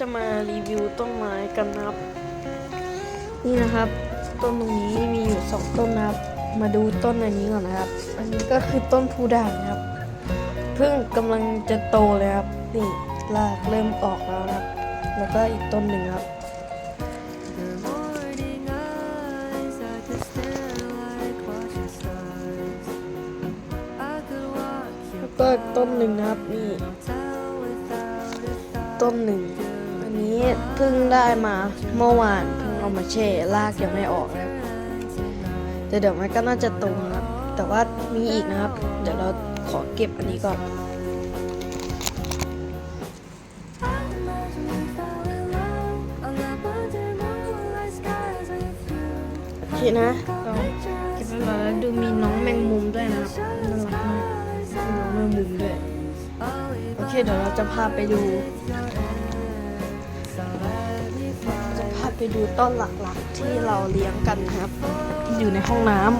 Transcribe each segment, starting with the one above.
จะมารีวิวต้นไม้กันนะครับ นี่นะครับ ต้นตรงนี้มีอยู่สองต้นนะครับ มาดูต้นอันนี้ก่อนนะครับ อันนี้ก็คือต้นพูด่างนะครับเพิ่งกำลังจะโตเลยครับนี่รากเริ่มออกแล้วนะครับ แล้วก็อีกต้นหนึ่งครับแล้วก็อีกต้นหนึ่งนะครับนี่ต้นหนึ่ง อันนี้เพิ่งได้มาเมื่อวานเพิ่งเอามาแช่รากยังไม่ออกนะครับแต่เดี๋ยวมันก็น่าจะโตนะครับแต่ว่ามีอีกนะครับ เดี๋ยวเราขอเก็บอันนี้ก่อนโอเคนะเราเก็บไว้ก่อนแล้วดูมีน้องแมงมุมด้วยนะครับน่ารักมากมีน้องแมงมุมด้วย โอเคเดี๋ยวเราจะพาไปดู ดูต้นหลักๆที่เราเลี้ยงกันครับ อยู่ในห้องน้ำ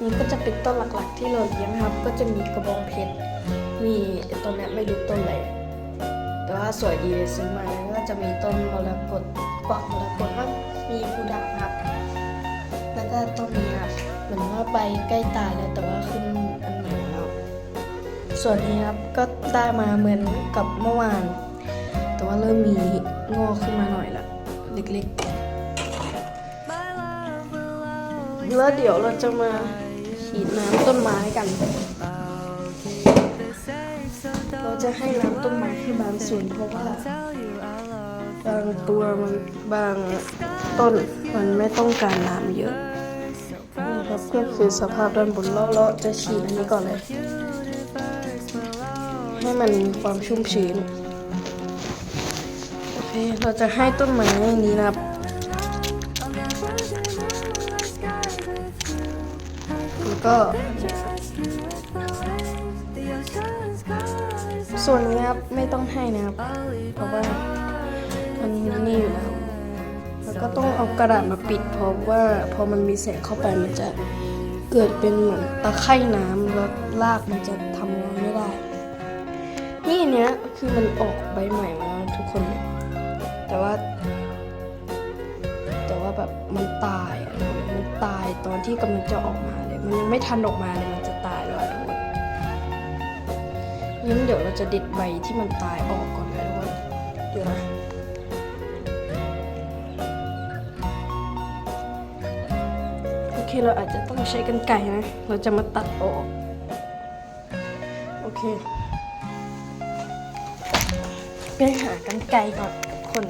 นี่ก็จะเป็นต้นหลักๆที่เราเลี้ยงครับ ก็จะมีกระบองเพชรมีต้นนี้ไม่รู้ต้นอะไรแต่ว่าสวยดีเลยซื้อมาแล้วก็จะมีต้นมรกตกวักมรกตครับมีผู้ดักครับ แล้วก็ต้นนี้ครับเหมือนว่าใบใกล้ตายแล้วแต่ว่าขึ้นอันใหม่แล้วส่วนนี้ครับก็ได้มาเหมือนกับเมื่อวาน แต่ว่าเริ่มมีงอกขึ้นมาหน่อยละ เล็กๆ แล้วเดี๋ยวเราจะมาฉีดน้ำต้นไม้กัน เราจะให้น้ำต้นไม้ให้บางส่วนเพราะว่าบางตัวมันบางต้นมันไม่ต้องการน้ำเยอะนี่ครับก็คือสภาพด้านบนเราเราจะฉีดอันนี้ก่อนเลย ให้มันมีความชุ่มชื้น เราจะให้ต้นไม้นี้นะครับ แล้วก็ ส่วนนี้ครับไม่ต้องให้นะครับ เพราะว่ามันนี่อยู่แล้ว แล้วก็ต้องเอากระดาษมาปิด เพราะว่าพอมันมีแสงเข้าไปมันจะเกิดเป็นเหมือนตะไคร่น้ำแล้วรากมันจะทำงานไม่ได้ นี่เนี้ยคือมันออกใบใหม่มาแล้วทุกคนเนี่ย แต่ว่า แต่ว่าแบบมันตายอะมันตายตอนที่กำลังจะออกมาเลย มันยังไม่ทันออกมาเลยมันจะตายแล้วอะทุกคนงั้นเดี๋ยวเราจะเด็ดใบที่มันตายออกก่อนนะทุกคนเดี๋ยวนะโอเคเราอาจจะต้องใช้กันไก่นะ เราจะมาตัดออก โอเคไปหากันไกลก่อน คน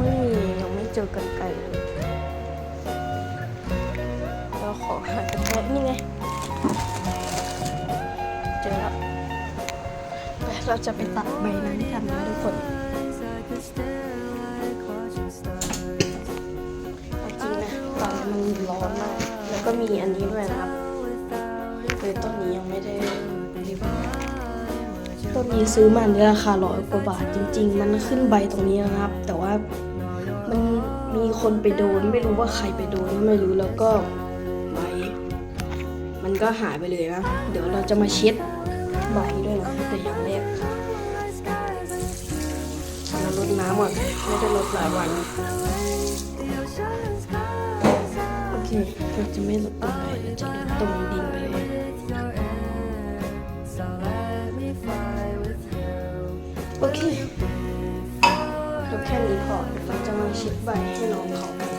ไม่มียังไม่เจอกันไกลเลยเราขอหากันไกลนี่ไง เจอแล้วเราจะไปตัดใบนั้นกันนะทุกคนจริงนะตอนนี้มันร้อนมาก แล้วก็มีอันนี้ด้วยนะครับ คือต้นนี้ยังไม่ได้รีวิวต้นนี้ซื้อมาในราคาร้อยกว่าบาทจริง ๆ มันขึ้นใบตรงนี้นะครับ แต่ว่ามันมีคนไปโดนไม่รู้ว่าใครไปโดนไม่รู้แล้วก็ใบมันก็หายไปเลยนะ เดี๋ยวเราจะมาเช็ดใบด้วยนะแต่อย่างแรกเราลดน้ำก่อนไม่ได้ลดหลายวันโอเคเราจะไม่ลดตรงใบเราจะลดตรงดินไปเลย โอเคเราแค่นี้พอเดี๋ยวเราจะมาเช็ดใบให้น้องเขากัน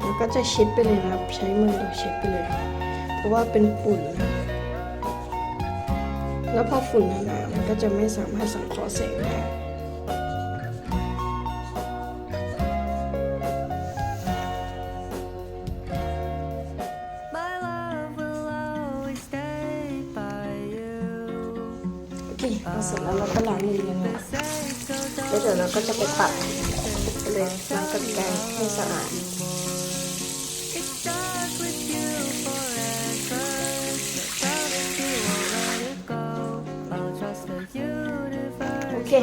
แล้วก็จะเช็ดไปเลยนะครับ ใช้มือเราเช็ดไปเลย เพราะว่าเป็นฝุ่นนะแล้วพอฝุ่นหนา ก็จะไม่สามารถสังเคราะห์แสงได้ My love will always stay by you. โอเคพอเสร็จแล้วเราก็ล้างมือกันนะ Say so แล้วเดี๋ยวเราก็จะไปตัดไปเลยล้างกันไกรให้สะอาด เค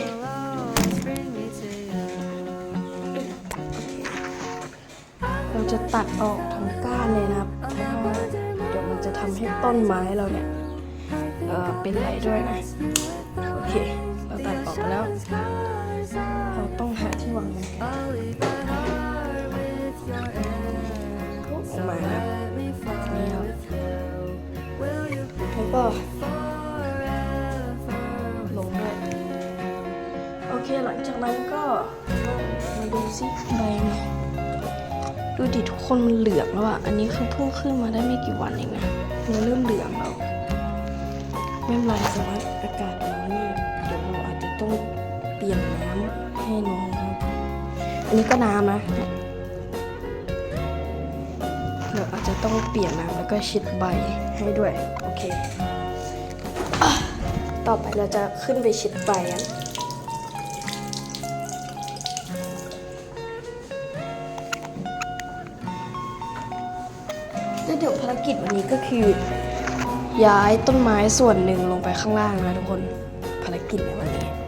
เราจะตัดออกทั้งก้านเลยนะครับ เพราะว่าเดี๋ยวมันจะทำให้ต้นไม้เราเนี่ยเออเป็นไรด้วยนะ โอเค เราตัดออกแล้ว เราต้องหาที่วางมันออกมาครับนี่ครับแล้วก็ หลังจากนั้นก็มาดูซิใบมันดูดิทุกคนมันเหลืองแล้วอะ อันนี้คือเพิ่งขึ้นมาได้ไม่กี่วันเองนะมันเริ่มเหลืองแล้ว ไม่เป็นไรแต่ว่าอากาศร้อนมากเดี๋ยวเราอาจจะต้องเปลี่ยนน้ำให้น้องนะครับ อันนี้ก็น้ำนะเนี่ยเราอาจจะต้องเปลี่ยนน้ำแล้วก็ชิดใบให้ด้วย โอเคอะต่อไปเราจะขึ้นไปชิดใบกัน กิจวันนี้ก็คือ ย้ายต้นไม้ส่วนหนึ่งลงไปข้างล่างนะทุกคน ภารกิจในวันนี้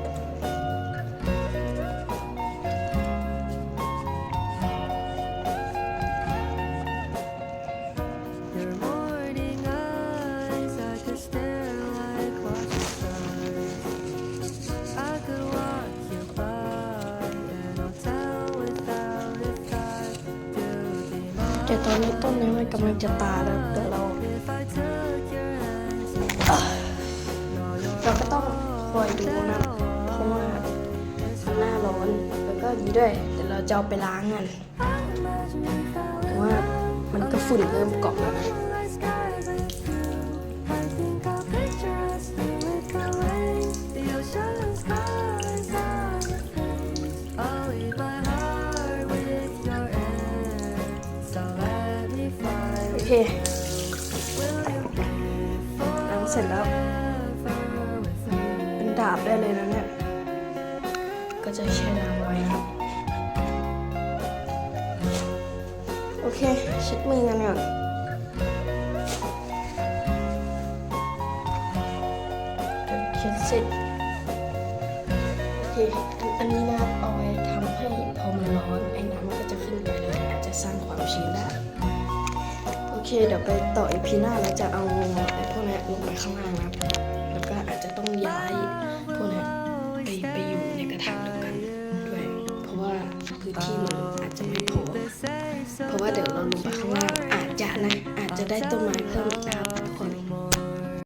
ต่ตอนนี้ต้นนี้มันกำลังจะตายแล้วเดี๋ยวเราเราก็ต้องคอยดูนะเพราะว่ามันหน้าร้อนแล้วก็นี้ด้วยเดี๋ยวเราจะเอาไปล้างกันเพราะว่ามันก็ฝุ่นเริ่มเกาะแล้วนะ เค Will you be ล้างเสร็จแล้ว forever with me? เป็นดาบได้เลยนะเนี่ย ก็จะแช่น้ำไว้ครับ โอเคเช็ดมือกันก่อนเช็ดเสร็จโอเคอันนี้นะครับเอาไว้ทำให้พอมันร้อน ไอ้น้ำมันก็จะขึ้นไปแล้วอาจจะสร้างความชื้นได้โอ เคเดี๋ยวไปต่ออีพีหน้าเราจะเอาไอ้พวกนี้ลงไปข้างล่างนะแล้วก็อาจจะต้องย้ายพวกนี้ไปไปอยู่ในกระถางเดียวกันด้วย เพราะว่าพื้นที่มันอาจจะไม่พอเพราะว่าเดี๋ยวเราลงไปข้างล่างอาจจะนะอาจจะได้ต้นไม้